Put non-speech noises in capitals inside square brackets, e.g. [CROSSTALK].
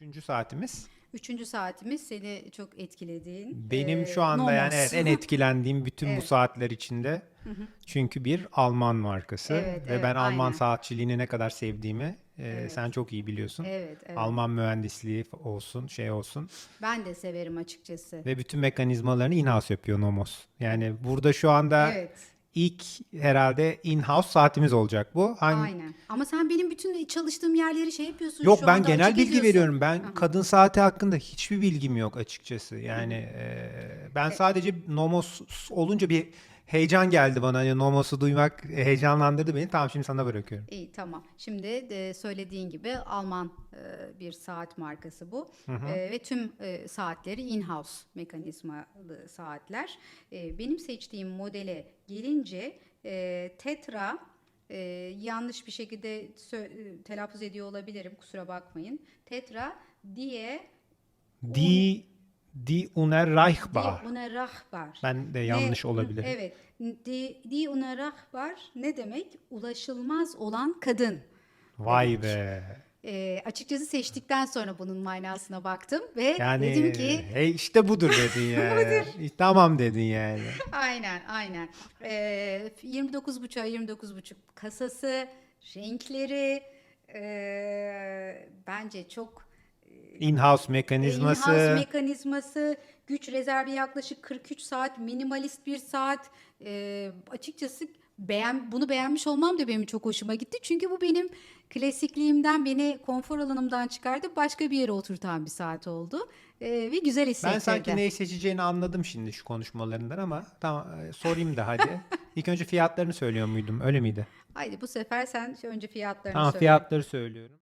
Üçüncü saatimiz. Üçüncü saatimiz seni çok etkilediğin. Benim e, şu anda yani Nomos. evet, en [LAUGHS] etkilendiğim bütün bu Evet. saatler içinde. Çünkü bir Alman markası Evet, ve evet, ben Alman aynen. saatçiliğini ne kadar sevdiğimi e, Evet. sen çok iyi biliyorsun. Evet, evet. Alman mühendisliği olsun, şey olsun Ben de severim açıkçası. ve bütün mekanizmalarını in-house yapıyor Nomos. Yani burada şu anda Evet. İlk herhalde in-house saatimiz olacak bu. Hangi, Aynen. Ama sen benim bütün çalıştığım yerleri şey yapıyorsun. Yok şu ben genel bilgi ediyorsun. veriyorum. Ben Aha. kadın saati hakkında hiçbir bilgim yok açıkçası. Yani e, ben sadece Nomos olunca bir heyecan geldi bana. Yani Nomos'u duymak heyecanlandırdı beni. Tamam şimdi sana bırakıyorum. İyi tamam. Şimdi de söylediğin gibi Alman e, bir saat markası bu E, ve tüm e, saatleri in-house mekanizmalı saatler. E, benim seçtiğim modele gelince e, Tetra e, yanlış bir şekilde sö- e, telaffuz ediyor olabilirim kusura bakmayın. Tetra diye Die, die Unerreichbar. Die Unerreichbar. Ben de Ne- yanlış olabilir. Evet. Die, die Unerreichbar ne demek? Ulaşılmaz olan kadın. Vay be. Ee, açıkçası seçtikten sonra bunun manasına baktım ve Yani dedim ki hey işte budur dedin [LAUGHS] yani. Tamam dedin yani. aynen aynen. Ee, 29.5'a 29.5 kasası, renkleri ee, bence çok In-house mekanizması. In-house mekanizması, güç rezervi yaklaşık 43 saat, minimalist bir saat. Ee, açıkçası beğen, bunu beğenmiş olmam da benim çok hoşuma gitti. Çünkü bu benim klasikliğimden, beni konfor alanımdan çıkardı. Başka bir yere oturtan bir saat oldu. Ee, ve güzel hissettirdi. Ben sanki neyi seçeceğini anladım şimdi şu konuşmalarından ama tamam e, sorayım da hadi. [LAUGHS] İlk önce fiyatlarını söylüyor muydum? Öyle miydi? Haydi bu sefer sen önce fiyatlarını Tamam söyle. fiyatları söylüyorum.